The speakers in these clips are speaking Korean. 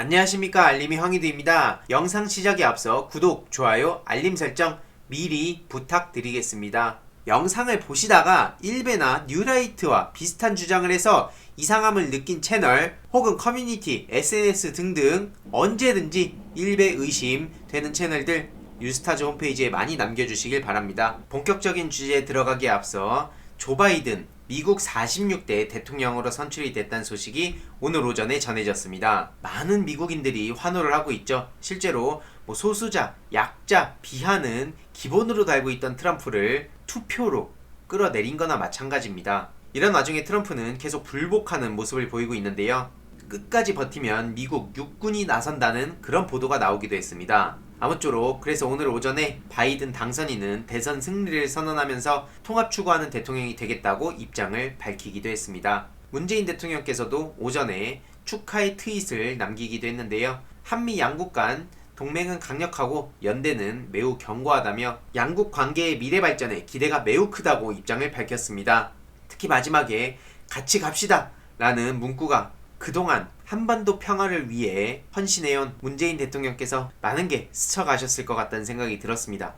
안녕하십니까 알림이 황희두입니다. 영상 시작에 앞서 구독, 좋아요, 알림 설정 미리 부탁드리겠습니다. 영상을 보시다가 일베나 뉴라이트와 비슷한 주장을 해서 이상함을 느낀 채널 혹은 커뮤니티, SNS 등등 언제든지 일베 의심 되는 채널들 뉴스타즈 홈페이지에 많이 남겨주시길 바랍니다. 본격적인 주제에 들어가기에 앞서 조 바이든 미국 46대 대통령으로 선출이 됐다는 소식이 오늘 오전에 전해졌습니다. 많은 미국인들이 환호를 하고 있죠. 실제로 뭐 소수자, 약자, 비하는 기본으로 달고 있던 트럼프를 투표로 끌어내린 거나 마찬가지입니다. 이런 와중에 트럼프는 계속 불복하는 모습을 보이고 있는데요. 끝까지 버티면 미국 육군이 나선다는 그런 보도가 나오기도 했습니다. 아무쪼록 그래서 오늘 오전에 바이든 당선인은 대선 승리를 선언하면서 통합 추구하는 대통령이 되겠다고 입장을 밝히기도 했습니다. 문재인 대통령께서도 오전에 축하의 트윗을 남기기도 했는데요. 한미 양국 간 동맹은 강력하고 연대는 매우 견고하다며 양국 관계의 미래 발전에 기대가 매우 크다고 입장을 밝혔습니다. 특히 마지막에 같이 갑시다 라는 문구가 그동안 한반도 평화를 위해 헌신해온 문재인 대통령께서 많은 게 스쳐가셨을 것 같다는 생각이 들었습니다.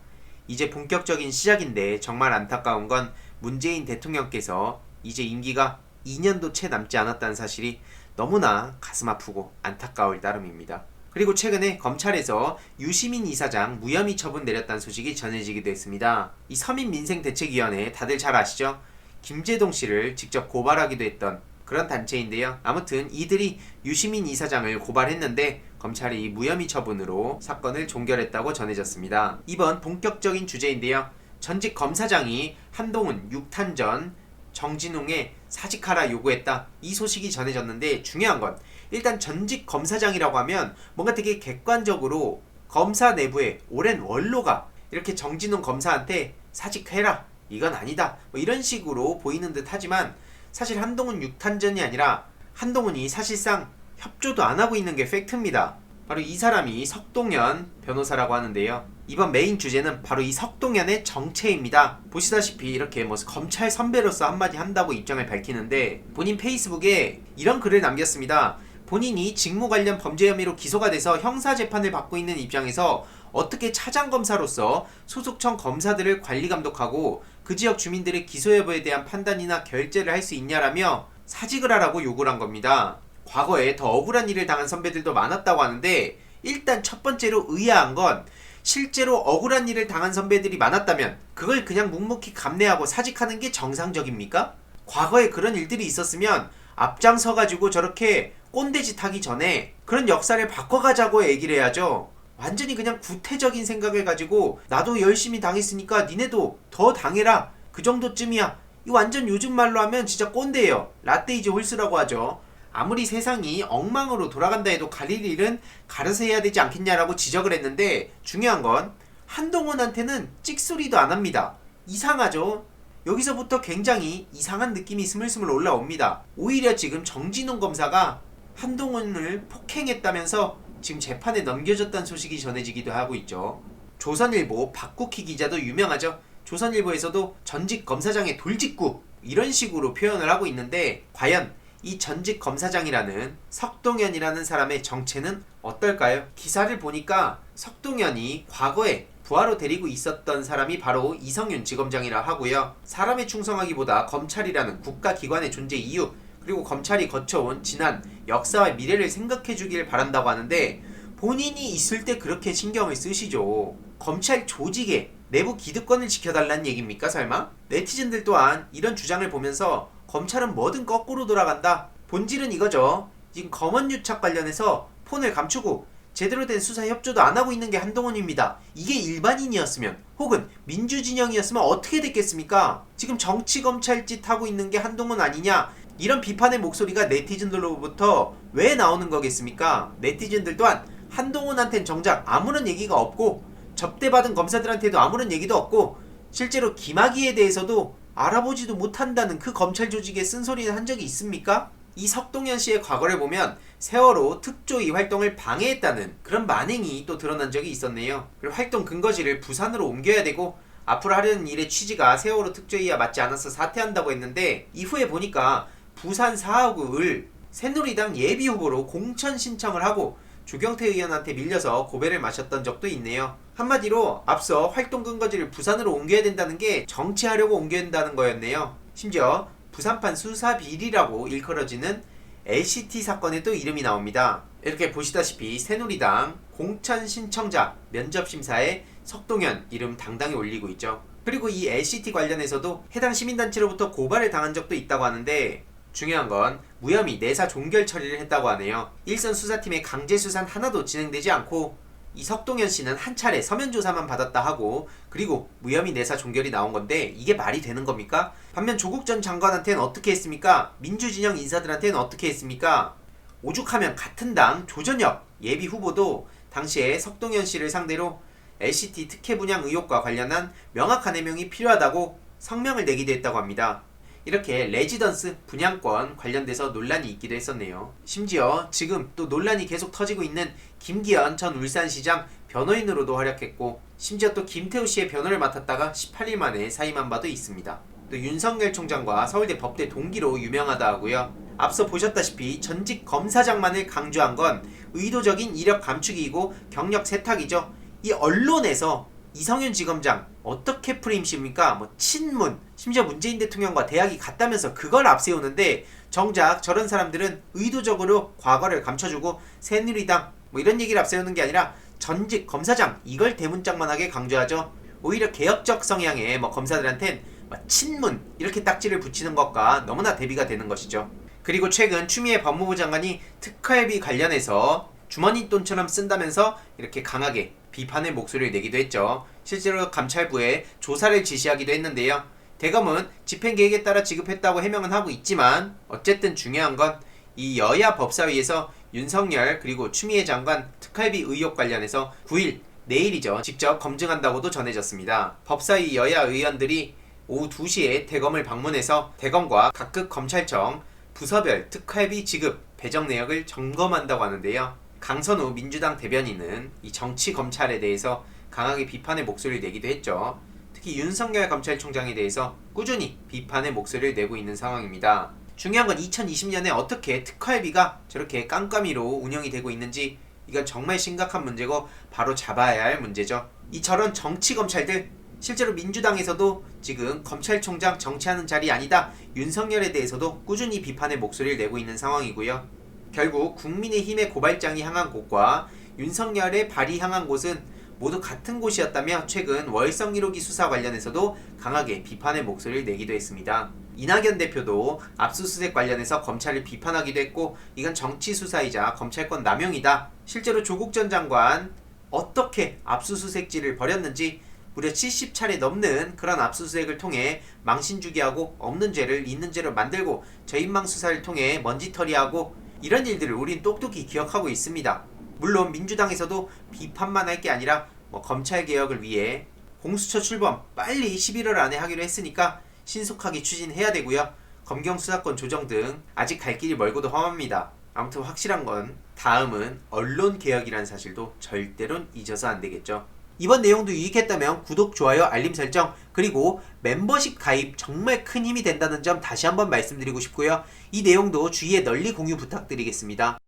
이제 본격적인 시작인데 정말 안타까운 건 문재인 대통령께서 이제 임기가 2년도 채 남지 않았다는 사실이 너무나 가슴 아프고 안타까울 따름입니다. 그리고 최근에 검찰에서 유시민 이사장 무혐의 처분 내렸다는 소식이 전해지기도 했습니다. 이 서민민생대책위원회 다들 잘 아시죠? 김재동 씨를 직접 고발하기도 했던 그런 단체인데요. 아무튼 이들이 유시민 이사장을 고발했는데 검찰이 무혐의 처분으로 사건을 종결했다고 전해졌습니다. 이번 본격적인 주제인데요. 전직 검사장이 한동훈 6탄 전 정진웅의 사직하라 요구했다. 이 소식이 전해졌는데 중요한 건 일단 전직 검사장이라고 하면 뭔가 되게 객관적으로 검사 내부의 오랜 원로가 이렇게 정진웅 검사한테 사직해라. 이건 아니다. 뭐 이런 식으로 보이는 듯 하지만 사실 한동훈 6탄전이 아니라 한동훈이 사실상 협조도 안 하고 있는 게 팩트입니다. 바로 이 사람이 석동현 변호사라고 하는데요. 이번 메인 주제는 바로 이 석동현의 정체입니다. 보시다시피 이렇게 뭐 검찰 선배로서 한마디 한다고 입장을 밝히는데 본인 페이스북에 이런 글을 남겼습니다. 본인이 직무 관련 범죄 혐의로 기소가 돼서 형사 재판을 받고 있는 입장에서 어떻게 차장 검사로서 소속청 검사들을 관리 감독하고 그 지역 주민들의 기소 여부에 대한 판단이나 결재를 할 수 있냐라며 사직을 하라고 요구를 한 겁니다. 과거에 더 억울한 일을 당한 선배들도 많았다고 하는데 일단 첫 번째로 의아한 건 실제로 억울한 일을 당한 선배들이 많았다면 그걸 그냥 묵묵히 감내하고 사직하는 게 정상적입니까? 과거에 그런 일들이 있었으면 앞장서 가지고 저렇게 꼰대짓 하기 전에 그런 역사를 바꿔가자고 얘기를 해야죠. 완전히 그냥 구태적인 생각을 가지고 나도 열심히 당했으니까 니네도 더 당해라. 그 정도쯤이야. 이 완전 요즘 말로 하면 진짜 꼰대예요. 라떼이즈 홀스라고 하죠. 아무리 세상이 엉망으로 돌아간다 해도 가릴 일은 가려서 해야 되지 않겠냐라고 지적을 했는데 중요한 건 한동훈한테는 찍소리도 안 합니다. 이상하죠? 여기서부터 굉장히 이상한 느낌이 스물스물 올라옵니다. 오히려 지금 정진웅 검사가 한동훈을 폭행했다면서 지금 재판에 넘겨졌다는 소식이 전해지기도 하고 있죠. 조선일보 박국희 기자도 유명하죠. 조선일보에서도 전직 검사장의 돌직구 이런 식으로 표현을 하고 있는데 과연 이 전직 검사장이라는 석동현이라는 사람의 정체는 어떨까요? 기사를 보니까 석동현이 과거에 부하로 데리고 있었던 사람이 바로 이성윤 지검장이라 하고요. 사람에 충성하기보다 검찰이라는 국가기관의 존재 이유 그리고 검찰이 거쳐온 지난 역사와 미래를 생각해 주길 바란다고 하는데 본인이 있을 때 그렇게 신경을 쓰시죠. 검찰 조직의 내부 기득권을 지켜달라는 얘기입니까 설마? 네티즌들 또한 이런 주장을 보면서 검찰은 뭐든 거꾸로 돌아간다. 본질은 이거죠. 지금 검언 유착 관련해서 폰을 감추고 제대로 된 수사 협조도 안 하고 있는 게 한동훈입니다. 이게 일반인이었으면 혹은 민주진영이었으면 어떻게 됐겠습니까? 지금 정치 검찰 짓 하고 있는 게 한동훈 아니냐? 이런 비판의 목소리가 네티즌들로부터 왜 나오는 거겠습니까? 네티즌들 또한 한동훈한텐 정작 아무런 얘기가 없고 접대받은 검사들한테도 아무런 얘기도 없고 실제로 김학의에 대해서도 알아보지도 못한다는 그 검찰 조직의 쓴소리는 한 적이 있습니까? 이 석동현 씨의 과거를 보면 세월호 특조위 활동을 방해했다는 그런 만행이 또 드러난 적이 있었네요. 그리고 활동 근거지를 부산으로 옮겨야 되고 앞으로 하려는 일의 취지가 세월호 특조위와 맞지 않아서 사퇴한다고 했는데 이후에 보니까 부산 4호구를 새누리당 예비 후보로 공천 신청을 하고 조경태 의원한테 밀려서 고배를 마셨던 적도 있네요. 한마디로 앞서 활동 근거지를 부산으로 옮겨야 된다는 게 정치하려고 옮겨야 된다는 거였네요. 심지어 부산판 수사 비리라고 일컬어지는 LCT 사건에도 이름이 나옵니다. 이렇게 보시다시피 새누리당 공천 신청자 면접 심사에 석동현 이름 당당히 올리고 있죠. 그리고 이 LCT 관련해서도 해당 시민단체로부터 고발을 당한 적도 있다고 하는데 중요한 건 무혐의 내사 종결 처리를 했다고 하네요. 일선 수사팀의 강제 수사는 하나도 진행되지 않고 이 석동현 씨는 한 차례 서면 조사만 받았다 하고 그리고 무혐의 내사 종결이 나온 건데 이게 말이 되는 겁니까? 반면 조국 전 장관한테는 어떻게 했습니까? 민주진영 인사들한테는 어떻게 했습니까? 오죽하면 같은 당 조전혁 예비 후보도 당시에 석동현 씨를 상대로 LCT 특혜 분양 의혹과 관련한 명확한 해명이 필요하다고 성명을 내기도 했다고 합니다. 이렇게 레지던스 분양권 관련돼서 논란이 있기도 했었네요. 심지어 지금 또 논란이 계속 터지고 있는 김기현 전 울산시장 변호인으로도 활약했고 심지어 또 김태우 씨의 변호를 맡았다가 18일 만에 사임한 바도 있습니다. 또 윤석열 총장과 서울대 법대 동기로 유명하다 하고요. 앞서 보셨다시피 전직 검사장만을 강조한 건 의도적인 이력 감추기이고 경력 세탁이죠. 이 언론에서 이성윤 지검장 어떻게 프레임 씌웁니까? 뭐 친문 심지어 문재인 대통령과 대학이 같다면서 그걸 앞세우는데 정작 저런 사람들은 의도적으로 과거를 감춰주고 새누리당 뭐 이런 얘기를 앞세우는 게 아니라 전직 검사장 이걸 대문짝만하게 강조하죠. 오히려 개혁적 성향의 뭐 검사들한텐 뭐 친문 이렇게 딱지를 붙이는 것과 너무나 대비가 되는 것이죠. 그리고 최근 추미애 법무부 장관이 특활비 관련해서 주머니 돈처럼 쓴다면서 이렇게 강하게 비판의 목소리를 내기도 했죠. 실제로 감찰부에 조사를 지시하기도 했는데요. 대검은 집행 계획에 따라 지급했다고 해명은 하고 있지만 어쨌든 중요한 건 이 여야 법사위에서 윤석열 그리고 추미애 장관 특활비 의혹 관련해서 9일 내일이죠. 직접 검증한다고도 전해졌습니다. 법사위 여야 의원들이 오후 2시에 대검을 방문해서 대검과 각급 검찰청 부서별 특활비 지급 배정 내역을 점검한다고 하는데요. 강선우 민주당 대변인은 이 정치 검찰에 대해서 강하게 비판의 목소리를 내기도 했죠. 특히 윤석열 검찰총장에 대해서 꾸준히 비판의 목소리를 내고 있는 상황입니다. 중요한 건 2020년에 어떻게 특활비가 저렇게 깜깜이로 운영이 되고 있는지 이건 정말 심각한 문제고 바로 잡아야 할 문제죠. 이 저런 정치 검찰들 실제로 민주당에서도 지금 검찰총장 정치하는 자리 아니다 윤석열에 대해서도 꾸준히 비판의 목소리를 내고 있는 상황이고요. 결국 국민의힘의 고발장이 향한 곳과 윤석열의 발이 향한 곳은 모두 같은 곳이었다며 최근 월성 1호기 수사 관련해서도 강하게 비판의 목소리를 내기도 했습니다. 이낙연 대표도 압수수색 관련해서 검찰을 비판하기도 했고 이건 정치 수사이자 검찰권 남용이다. 실제로 조국 전 장관 어떻게 압수수색지를 벌였는지 무려 70차례 넘는 그런 압수수색을 통해 망신주기하고 없는 죄를 있는 죄로 만들고 저인망 수사를 통해 먼지털이하고 이런 일들을 우린 똑똑히 기억하고 있습니다. 물론 민주당에서도 비판만 할 게 아니라 뭐 검찰 개혁을 위해 공수처 출범 빨리 11월 안에 하기로 했으니까 신속하게 추진해야 되고요. 검경 수사권 조정 등 아직 갈 길이 멀고도 험합니다. 아무튼 확실한 건 다음은 언론 개혁이라는 사실도 절대론 잊어서 안 되겠죠. 이번 내용도 유익했다면 구독, 좋아요, 알림 설정, 그리고 멤버십 가입 정말 큰 힘이 된다는 점 다시 한번 말씀드리고 싶고요. 이 내용도 주위에 널리 공유 부탁드리겠습니다.